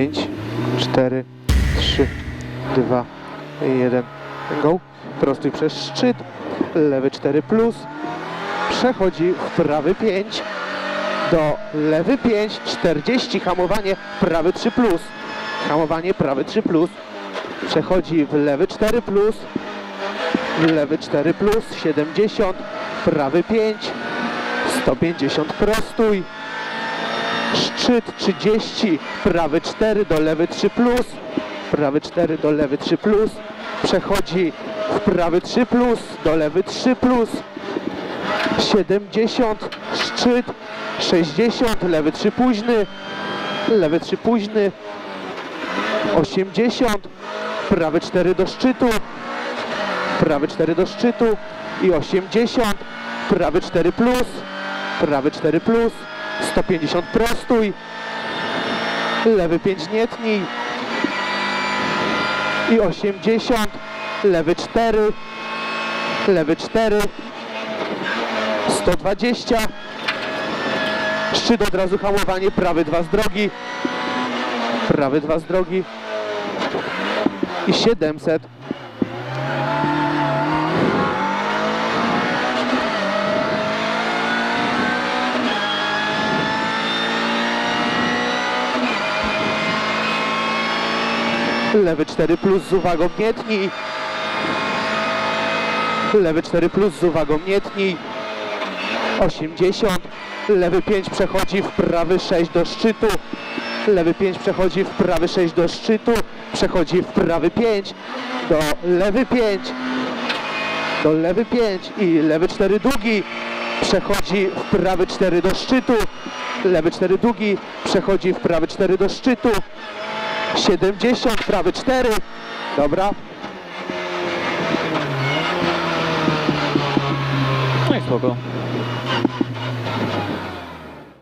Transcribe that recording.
5, 4, 3, 2, 1, go. Prostuj przez szczyt, lewy 4 plus, przechodzi w prawy 5, do lewy 5, 40, hamowanie, prawy 3 plus, hamowanie, prawy 3 plus, przechodzi w lewy 4 plus, lewy 4 plus, 70, prawy 5, 150 prostuj, szczyt 30, prawy 4 do lewy 3 plus, prawy 4 do lewy 3 plus, przechodzi w prawy 3 plus, do lewy 3 plus, 70, szczyt 60, lewy 3 późny, lewy 3 późny, 80, prawy 4 do szczytu, prawy 4 do szczytu i 80, prawy 4 plus, prawy 4 plus, 150 prostuj, lewy 5 nie tnij. I 80, lewy 4, lewy 4, 120, szczyt od razu hamowanie, prawy 2 z drogi, prawy 2 z drogi. I 700. Lewy 4 plus z uwagą nie tnij. Lewy 4 plus z uwagą nie tnij. 80. Lewy 5 przechodzi w prawy 6 do szczytu. Lewy 5 przechodzi w prawy 6 do szczytu. Przechodzi w prawy 5 do lewy 5. Do lewy 5 i lewy 4 długi. Przechodzi w prawy 4 do szczytu. Lewy 4 długi. Przechodzi w prawy 4 do szczytu. 70, prawy 4. Dobra. No i spoko.